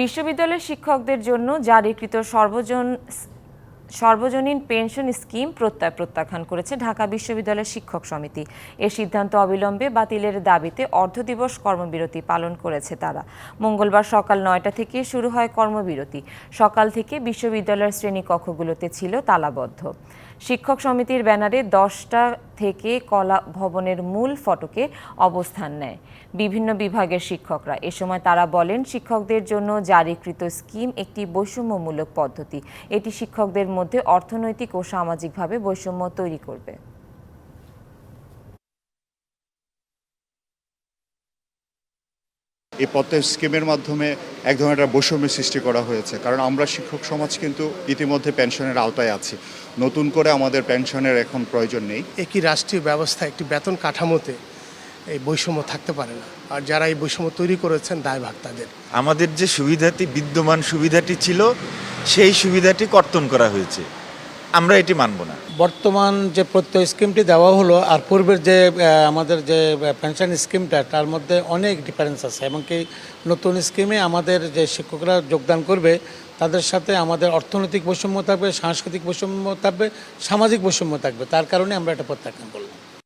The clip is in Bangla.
বিশ্ববিদ্যালয়ের শিক্ষকদের জন্য জারিকৃত সর্বজন সর্বজনীন পেনশন স্কিম প্রত্যয় প্রত্যাখ্যান করেছে ঢাকা বিশ্ববিদ্যালয়ের শিক্ষক সমিতি। এ সিদ্ধান্ত অবিলম্বে বাতিলের দাবিতে অর্ধদিবস কর্মবিরতি পালন করেছে তারা। মঙ্গলবার সকাল নয়টা থেকে শুরু হয় কর্মবিরতি। সকাল থেকে বিশ্ববিদ্যালয়ের শ্রেণীকক্ষগুলোতে ছিল তালাবদ্ধ। শিক্ষক সমিতির ব্যানারে দশটা থেকে কলা ভবনের মূল ফটকে অবস্থান নেয়। বিভিন্ন বিভাগের শিক্ষকরা এ সময় তারা বলেন, শিক্ষকদের জন্য জারিকৃত স্কিম একটি বৈষম্যমূলক পদ্ধতি। এটি শিক্ষকদের মধ্যে অর্থনৈতিক ও সামাজিকভাবে বৈষম্য তৈরি করবে। এই প্রত্যয় স্কিমের মাধ্যমে এক ধরনের একটা বৈষম্যের সৃষ্টি করা হয়েছে। কারণ আমরা শিক্ষক সমাজ কিন্তু ইতিমধ্যে পেনশনের আওতায় আছি। নতুন করে আমাদের পেনশনের এখন প্রয়োজন নেই। একই রাষ্ট্রীয় ব্যবস্থা একটি বেতন কাঠামোতে এই বৈষম্য থাকতে পারে না। আর যারা এই বৈষম্য তৈরি করেছেন দায়ভাগ তাদের। আমাদের যে সুবিধাটি বিদ্যমান সুবিধাটি ছিল সেই সুবিধাটি কর্তন করা হয়েছে। আমরা এটি মানব না। বর্তমান যে প্রত্যয় স্কিমটি দেওয়া হলো আর পূর্বের যে আমাদের যে পেনশন স্কিমটা তার মধ্যে অনেক ডিফারেন্স আছে। এবং কি নতুন স্কিমে আমাদের যে শিক্ষকরা যোগদান করবে, তাদের সাথে আমাদের অর্থনৈতিক বৈষম্য থাকবে, সাংস্কৃতিক বৈষম্য থাকবে, সামাজিক বৈষম্য থাকবে। তার কারণে আমরা এটা প্রত্যাখ্যান করলাম।